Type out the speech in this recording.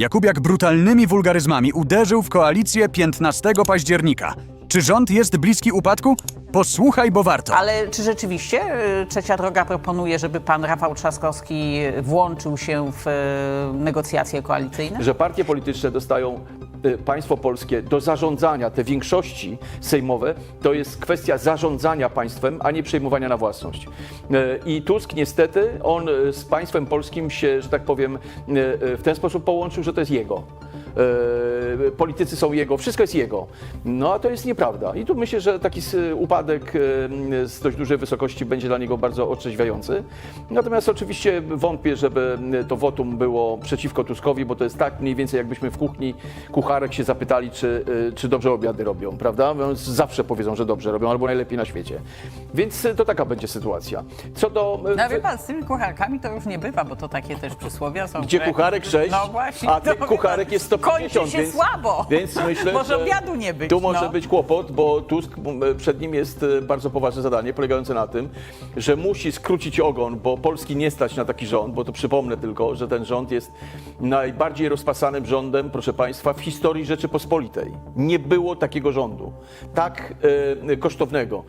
Jakubiak brutalnymi wulgaryzmami uderzył w koalicję 15 października. Czy rząd jest bliski upadku? Posłuchaj, bo warto. Ale czy rzeczywiście y, Trzecia Droga proponuje, żeby pan Rafał Trzaskowski włączył się w y, negocjacje koalicyjne? że partie polityczne dostają państwo polskie do zarządzania, te większości sejmowe, to jest kwestia zarządzania państwem, a nie przejmowania na własność. Y, I Tusk niestety, on y, z państwem polskim się, że tak powiem, y, y, w ten sposób połączył, że to jest jego. Y, Politycy są jego, wszystko jest jego. No a to jest nieprawda. I tu myślę, że taki upadek y, z dość dużej wysokości będzie dla niego bardzo otrzeźwiający. Natomiast oczywiście wątpię, żeby to wotum było przeciwko Tuskowi, bo to jest tak mniej więcej jakbyśmy w kuchni kucharek się zapytali, czy, y, czy dobrze obiady robią, prawda? Więc zawsze powiedzą, że dobrze robią, albo najlepiej na świecie. Więc to taka będzie sytuacja. Co do... No wie pan, z tymi kucharkami to już nie bywa, bo to takie też przysłowia są. Gdzie kucharek 6, No właśnie. a wie kucharek jest 150. Kończy się więc, słabo. Więc myślę, Może że obiadu nie być. Tu może no. być kłopot, bo Tusk, przed nim jest e, bardzo poważne zadanie polegające na tym, że musi skrócić ogon, bo Polski nie stać na taki rząd, bo to przypomnę tylko, że ten rząd jest najbardziej rozpasanym rządem, proszę Państwa, w historii Rzeczypospolitej. Nie było takiego rządu, tak e, kosztownego.